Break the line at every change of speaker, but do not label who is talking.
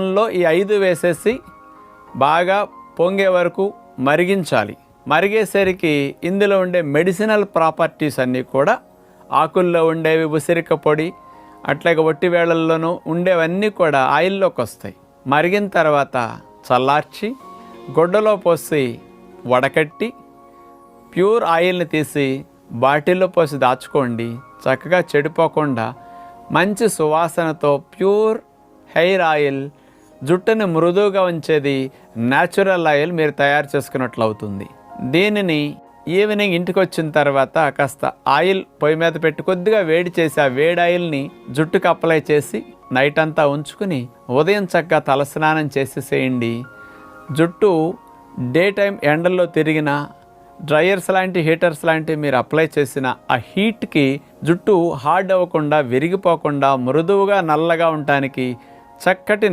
లో ఈ ఐదు వేసేసి బాగా పొంగే వరకు మరిగించాలి. మరిగేసరికి ఇందులో ఉండే మెడిసినల్ ప్రాపర్టీస్ అన్నీ కూడా ఆకుల్లో ఉండేవి ఉసిరిక పొడి అట్లాగే ఒట్టి వేళల్లోనూ ఉండేవన్నీ కూడా ఆయిల్లోకి వస్తాయి. మరిగిన తర్వాత చల్లార్చి గుడ్డలో పోసి వడకట్టి ప్యూర్ ఆయిల్ని తీసి బాటిల్లో పోసి దాచుకోండి. చక్కగా చెడిపోకుండా మంచి సువాసనతో ప్యూర్ హెయిర్ ఆయిల్ జుట్టుని మృదువుగా ఉంచేది న్యాచురల్ ఆయిల్ మీరు తయారు చేసుకున్నట్లు అవుతుంది దీనిని ఈవినింగ్ ఇంటికి వచ్చిన తర్వాత కాస్త ఆయిల్ పొయ్యి మీద పెట్టి కొద్దిగా వేడి చేసి ఆ వేడి ఆయిల్ని జుట్టుకు అప్లై చేసి నైట్ అంతా ఉంచుకుని ఉదయం చక్కగా తలస్నానం చేసేసేయండి. జుట్టు డే టైం ఎండల్లో తిరిగిన డ్రయర్స్ లాంటి హీటర్స్ లాంటివి మీరు అప్లై చేసిన ఆ హీట్కి జుట్టు హార్డ్ అవ్వకుండా విరిగిపోకుండా మృదువుగా నల్లగా ఉండటానికి చక్కటి